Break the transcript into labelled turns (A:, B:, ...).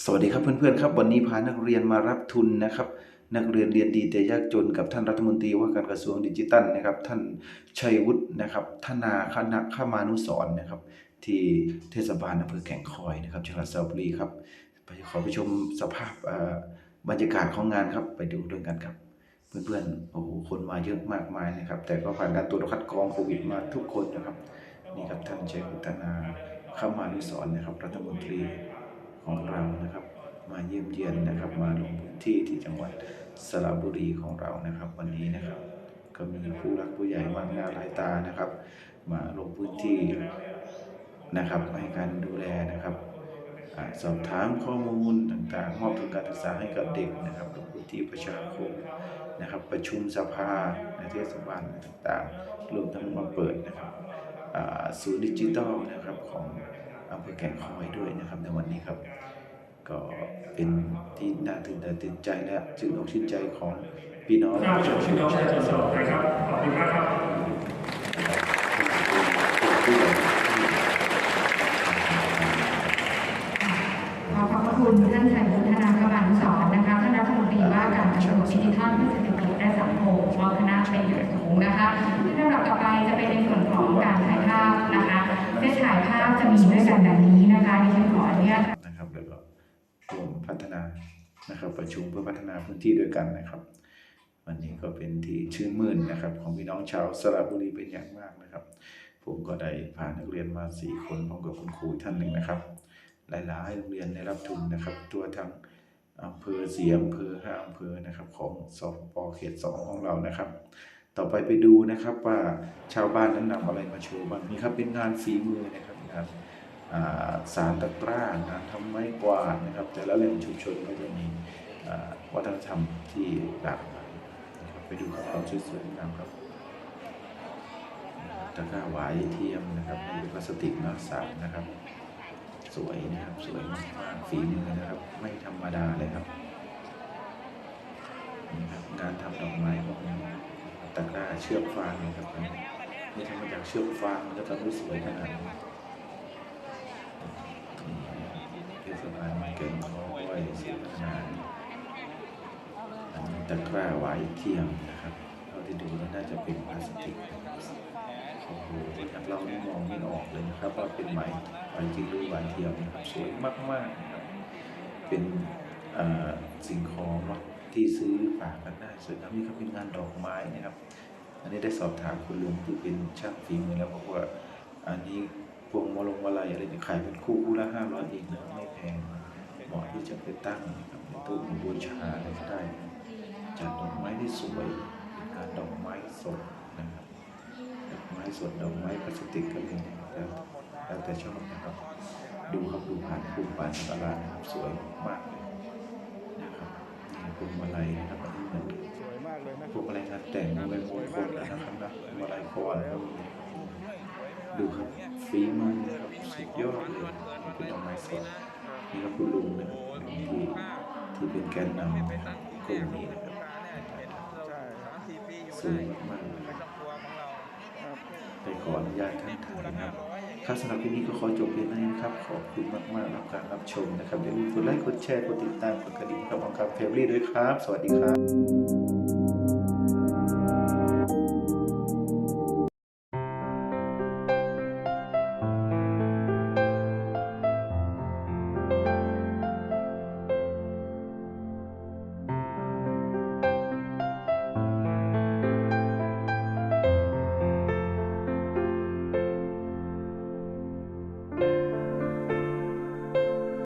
A: สวัสดีครับเพื่อนๆครับวันนี้พานักเรียนมารับทุนนะครับ นักเรียนเรียนดีแต่ยากจนกับท่านรัฐมนตรีว่าการกระทรวงดิจิทัลนะครับ ท่านชัยวุฒินะครับธนาคณะขมานุสรนะครับ ที่เทศบาลอำเภอแก่งคอยนะครับจังหวัดสระบุรีครับไปขอไปชมสภาพบรรยากาศของงานครับไปดูด้วยกันครับ เพื่อนๆโอ้โหคนมาเยอะมากมายนะครับ แต่ก็ผ่านการตรวจคัดกรองโควิดมาทุกคนนะครับนี่ครับท่านชัยวุฒนาขามานุสรนะครับรัฐมนตรี ของเรานะครับ มาเยี่ยมเยียนนะครับ มาลงพื้นที่ที่จังหวัดสระบุรีของเรานะครับ วันนี้นะครับ ก็มีผู้รักผู้ใหญ่มากหน้าหลายตานะครับ มาลงพื้นที่นะครับ ให้การดูแลนะครับอสอบถามข้อมูลต่างๆ มอบทุนการศึกษาให้กับเด็กนะครับลงพื้นที่ประชาคมนะครับ ประชุมสภาในเทศบาลต่างๆรวมทั้งมาเปิดนะครับศูนย์ดิจิทัลนะครับของ อำเภอแก่งคอยด้วยนะครับ ในวันนี้ครับ ก็เป็นที่น่าตื่นตาตื่นใจและชื่นอกชื่นใจของพี่น้อง
B: ข้า
A: ป
B: ว
A: ระ
B: ช
A: ชามช
B: พี่
A: น
B: น้องประชาชนนะครับขอบคุณมากครับ
C: ขอขอบพระคุณท่านชัยวุฒนาคมานุสรณ์นะคะท่านรัฐมนตรีว่าการกระทรวงดิจิทัลเพื่อเศรษฐ กิจและสังคมมอคณะเป็นอย่างสูงนะคะลำดับต่อไปจะเป็นในส่วนของการถ่ายภาพนะคะเซตถ่ายภาพจะมีด้วยกันแบบนี้นะคะดิฉันขออนุญาต
A: นะครับแล้วก็รวมพัฒนานะครับประชุมเพื่อพัฒนาพื้นที่ด้วยกันนะครับ วันนี้ก็เป็นที่ชื่นมื่นนะครับ ของพี่น้องชาวสระบุรีเป็นอย่างมากนะครับ ผมก็ได้พานักเรียนมาสี่คนพร้อมกับคุณครูท่านหนึ่งนะครับ หลายๆโรงเรียนได้รับทุนนะครับ ตัวทั้ง อำเภอสี่อำเภอห้าอำเภอนะครับ ของสปเขตสองของเรานะครับ ต่อไปไปดูนะครับว่าชาวบ้านนั้นนำอะไรมาโชว์บ้างนี่ครับเป็นงานฝีมือนะครับงานสารตะกร้างานทำไม้กวาดนะครับ แต่ละแหล่งชุมชนก็จะมีวัฒนธรรมที่หลากหลายนะครับไปดูครับความสวยๆงามครับตะกร้าหวายเทียมนะครับในพลาสติกนะสารนะครับ สวยนะครับ สวยมากฝีมือนะครับ ไม่ธรรมดาเลยครับนี่ครับงานทำดอกไม้พวกนี้ตะกร้าเชือกฟางนะครับนี่ทำมาจากเชือกฟางมันจะทำให้สวยขนาดนี้เทศบาลเก่งคอยสีพัฒนาอันนี้ตะกร้าไหวเทียมนะครับเท่าที่ดูแล้วน่าจะเป็นพลาสติก อ้โหจากเรานี่มองไม่ออกเลยนะครับว่าเป็นไหมไหวจริงหรือไหวเทียมนะครับสวยมากๆนะครับเป็นสิ่งของที่ซื้อฝากกันได้สวยงามนี่ครับเป็นงานดอกไม้นะครับ อันนี้ได้สอบถามคุณลุงที่เป็นช่างฝีมือแล้วบอกว่าอันนี้พวงมาลงมาลัยอะไรเนี่ยขายเป็นคู่คู่ละห้าร้อยเองนะไม่แพงเหมาะที่จะไปตั้งนะครับในตู้บูชาอะไรก็ได้จัดดอกไม้ได้สวยเป็นงานดอกไม้สดนะครับ ไม้สดดอกไม้พลาสติกก็มีแล้วแล้วแต่ชอบนะครับ ดูครับดูผ่านภูมิผ่านสักการะนะครับสวยมากเลยนะครับนี่พวงมาลัยนะครับอันนี้เหมือน
D: สวยมากเลยนะ
A: พวงมาลัยงานแต่งพวงมาลัยมงคลนะครับนะพวงมาลัยคอนก็มีดูครับฝีมือนะครับสุดยอดเลยนี่เป็นดอกไม้สดนี่ก็คุณลุงนะครับที่ที่เป็นแกนนำนะครับกลุ่มนี้นะครับ
D: ใช่สามสี่ปีอยู่
A: สวยมากๆ
D: ออ
A: นุญาตท่านทายนะครับครับสำหรับคลิปนี้ก็ขอจบเพียงเท่านี้นะครับ ขอบคุณมากๆรับการรับชมนะครับอย่าลืมกดไลค์กดแชร์กดติดตามกดกระดิ่งกับของกับเฟรลี่ด้วยครับ สวัสดีครับ